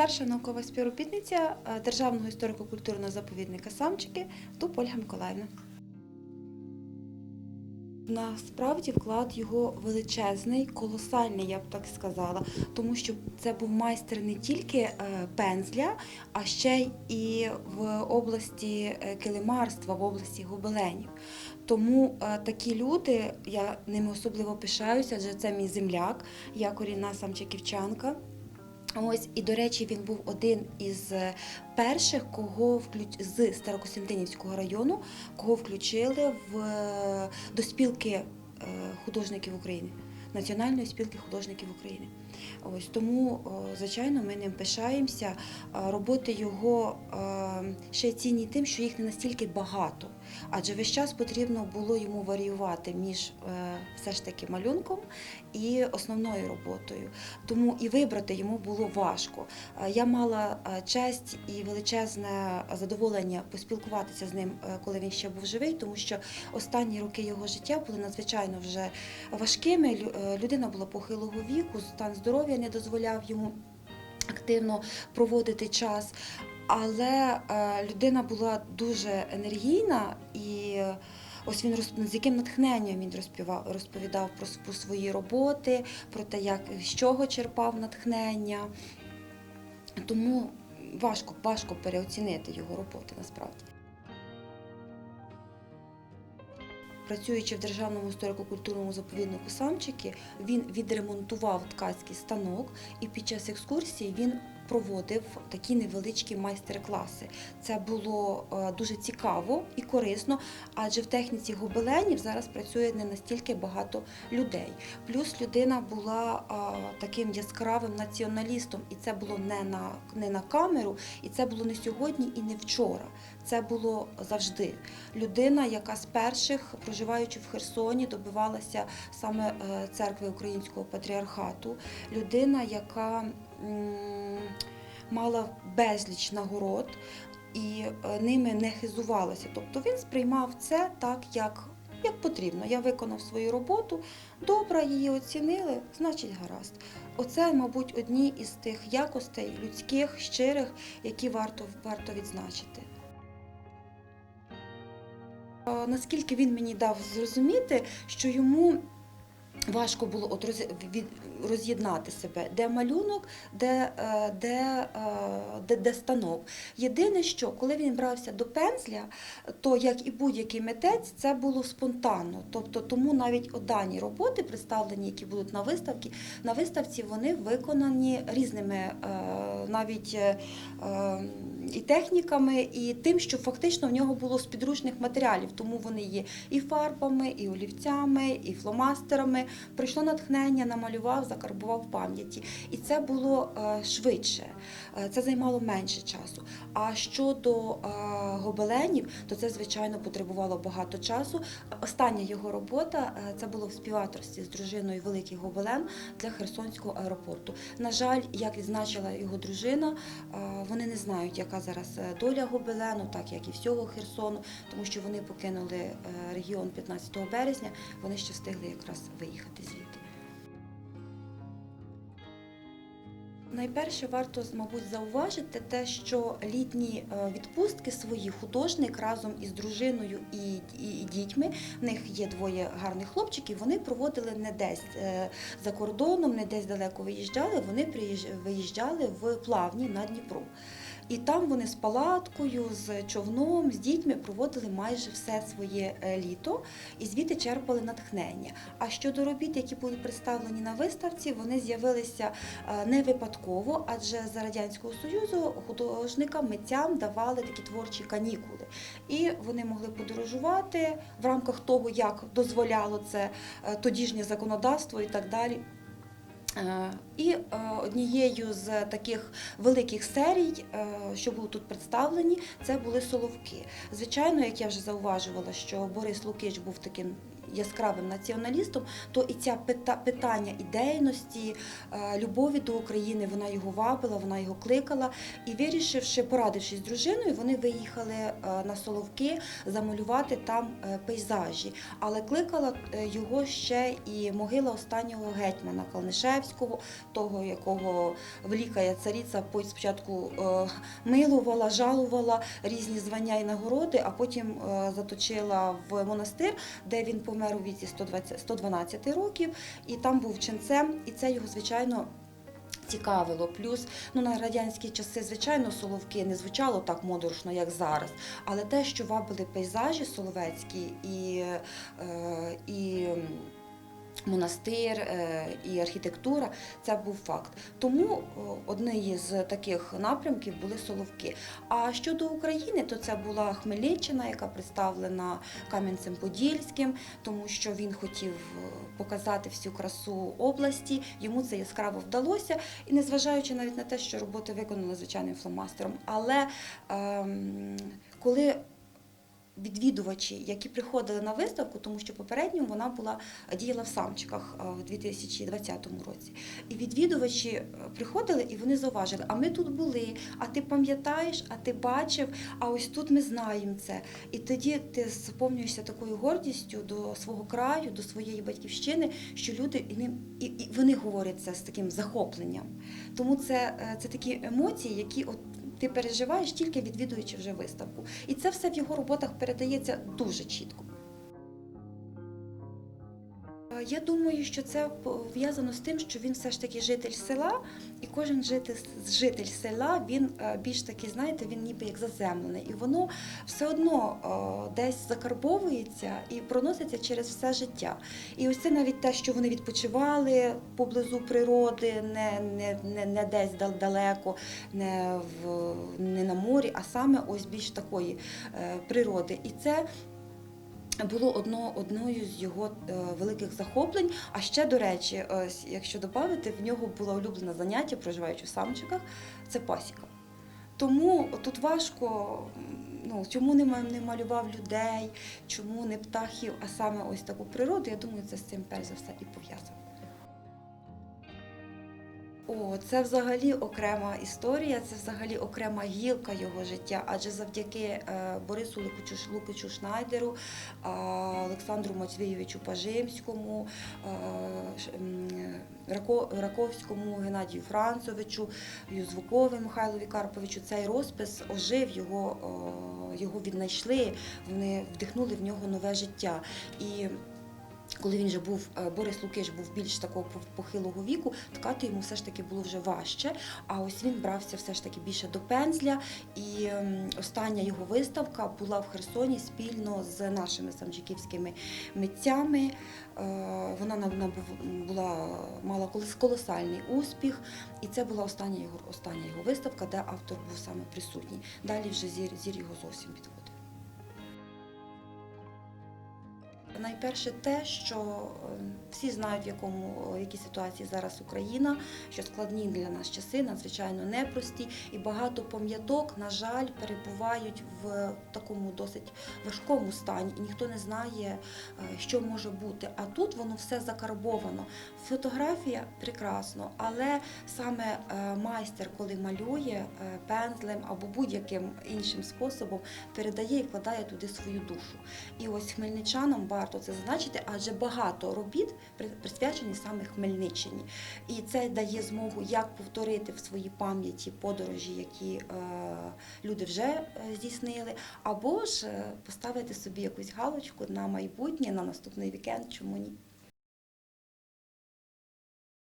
Перша наукова співробітниця е, Державного історико-культурного заповідника Самчики Туп Ольга Миколаївна. Насправді вклад його величезний, колосальний, я б так сказала, тому що це був майстер не тільки е, пензля, а ще й в області е, килимарства, в області гобеленів. Тому такі люди, я ними особливо пишаюся, адже це мій земляк, я корінна самчиківчанка. Ось і до речі, він був один із е, перших, кого включ... з Старокостянтинівського району, кого включили в е, до спілки е, художників України, Національної спілки художників України. Ось тому, звичайно, ми ним пишаємося. Роботи його ще цінні тим, що їх не настільки багато, адже весь час потрібно було йому варіювати між е, все ж таки малюнком і основною роботою. Тому і вибрати йому було важко. Е, Я мала е, честь і величезне задоволення поспілкуватися з ним, коли він ще був живий, тому що останні роки його життя були надзвичайно вже важкими. Лю- Людина була похилого віку, стан здоров'я не дозволяв йому активно проводити час. Але е, людина була дуже енергійна і е, ось він розп- з яким натхненням він розпівав, розповідав про, про свої роботи, про те, як з чого черпав натхнення. Тому важко, важко переоцінити його роботи насправді. Працюючи в Державному історико-культурному заповіднику Самчики, він відремонтував ткацький станок і під час екскурсії він проводив такі невеличкі майстер-класи. Це було е, дуже цікаво і корисно, адже в техніці гобеленів зараз працює не настільки багато людей. Плюс людина була е, таким яскравим націоналістом, і це було не на, не на камеру, і це було не сьогодні і не вчора. Це було завжди. Людина, яка з перших, проживаючи в Херсоні, добивалася саме е, церкви Українського патріархату. Людина, яка мала безліч нагород і е, ними не хизувалася. Тобто він сприймав це так, як. Як потрібно, я виконав свою роботу, добре її оцінили, значить гаразд. Оце, мабуть, одні із тих якостей людських, щирих, які варто, варто відзначити. Е, Наскільки він мені дав зрозуміти, що йому важко було от роз- від- роз'єднати себе, де малюнок, де, е, де, е, де, де станок. Єдине, що коли він брався до пензля, то як і будь-який митець, це було спонтанно. Тобто, тому навіть одані роботи, представлені, які будуть на виставці, на виставці вони виконані різними е, навіть е, е, і техніками, і тим, що фактично в нього було з підручних матеріалів. Тому вони є і фарбами, і олівцями, і фломастерами. Прийшло натхнення, намалював, закарбував в пам'яті. І це було е, швидше, Е, це займало менше часу. А щодо е, гобеленів, то це звичайно потребувало багато часу. Остання його робота це було в співавторстві з дружиною Великий Гобелен для Херсонського аеропорту. На жаль, як відзначила його дружина, вони не знають, яка зараз е, доля Гобелену, так як і всього Херсону, тому що вони покинули е, регіон 15 березня. Вони ще встигли якраз виїхати звідти. Найперше варто, мабуть, зауважити те, що літні е, відпустки свої художник разом із дружиною і, і, і дітьми, в них є двоє гарних хлопчиків, вони проводили не десь за кордоном, не десь далеко виїжджали, вони виїжджали в плавні на Дніпро. І там вони з палаткою, з човном, з дітьми проводили майже все своє е, літо і звідти черпали натхнення. А щодо робіт, які були представлені на виставці, вони з'явилися е, не випадково, адже за радянського союзу художникам, митцям давали такі творчі канікули, і вони могли подорожувати в рамках того, як дозволяло це е, тодішнє законодавство і так далі. Е, І е, однією з таких великих серій, е, що були тут представлені, це були соловки. Звичайно, як я вже зауважувала, що Борис Лукич був таким яскравим націоналістом, то і ця питання ідейності, е, любові до України, вона його вабила, вона його кликала. І вирішивши, порадившись з дружиною, вони виїхали е, на Соловки замалювати там е, пейзажі. Але кликала його ще і могила останнього гетьмана Калнишевського, того, якого велика цариця по- спочатку милувала, жалувала різні звання і нагороди, а потім заточила в монастир, де він помер у віці 120, 112 років, і там був ченцем, і це його, звичайно. Цікавило, плюс ну на радянські часи, звичайно, соловки не звучало так модорошно, як зараз. Але те, що вабили пейзажі соловецькі і, е, і монастир, е, і архітектура, це був факт. Тому о, однією з таких напрямків були соловки. А щодо України, то це була Хмельниччина, яка представлена Кам'янцем-Подільським, тому що він хотів е, показати всю красу області. Йому це яскраво вдалося, і незважаючи навіть на те, що роботи виконали звичайним фломастером. Але ем, коли відвідувачі, які приходили на виставку, тому що попередньо вона була діяла в Самчиках е, в 2020 році. І відвідувачі е, приходили і вони зауважили, а ми тут були, а ти пам'ятаєш, а ти бачив, а ось тут ми знаємо це. І тоді ти сповнюєшся такою гордістю до свого краю, до своєї батьківщини, що люди і, і, вони говорять це з таким захопленням. Тому це, е, це такі емоції, які от ти переживаєш тільки відвідуючи вже виставку. І це все в його роботах передається дуже чітко. Я думаю, що це пов'язано з тим, що він все ж таки житель села, і кожен житель, житель села він е, більш такий, знаєте, він ніби як заземлений, і воно все одно е, десь закарбовується і проноситься через все життя. І ось це навіть те, що вони відпочивали поблизу природи, не, не, не, не десь далеко, не, в, не на морі, а саме ось більш такої е, природи. І це було одно, одною з його е, великих захоплень. А ще, до речі, ось, якщо додати, в нього було улюблене заняття, проживаючи в самчиках, це пасіка. Тому тут важко, ну, чому не, не малював людей, чому не птахів, а саме ось таку природу, я думаю, це з цим перш за все і пов'язано. О, це взагалі окрема історія, це взагалі окрема гілка його життя. Адже завдяки е, Борису Лукичу, Шнайдеру, е, Олександру Матвійовичу Пажимському, е, Рако- Раковському Геннадію Францовичу, Звукові Михайлові Карповичу, цей розпис ожив його, його віднайшли, вони вдихнули в нього нове життя. І коли він вже був, е, Борис Лукич був більш такого похилого віку, ткати йому все ж таки було вже важче. А ось він брався все ж таки більше до пензля. І ем, остання його виставка була в Херсоні спільно з нашими самджиківськими митцями. Е, Вона була, мала колосальний успіх, і це була остання його, остання його виставка, де автор був саме присутній. Далі вже зір, зір його зовсім підводив. Найперше те, що е, всі знають, в якому в якій ситуації зараз Україна, що складні для нас часи, надзвичайно непрості, і багато пам'яток, на жаль, перебувають в такому досить важкому стані, і ніхто не знає, е, що може бути. А тут воно все закарбовано. Фотографія прекрасно, але саме е, майстер, коли малює е, пензлем або будь-яким іншим способом, передає і вкладає туди свою душу. І ось хмельничанам варто це зазначити, адже багато робіт при- присвячені саме Хмельниччині. І це дає змогу як повторити в своїй пам'яті подорожі, які е, люди вже е, здійснили, або ж е, поставити собі якусь галочку на майбутнє, на наступний вікенд, чому ні.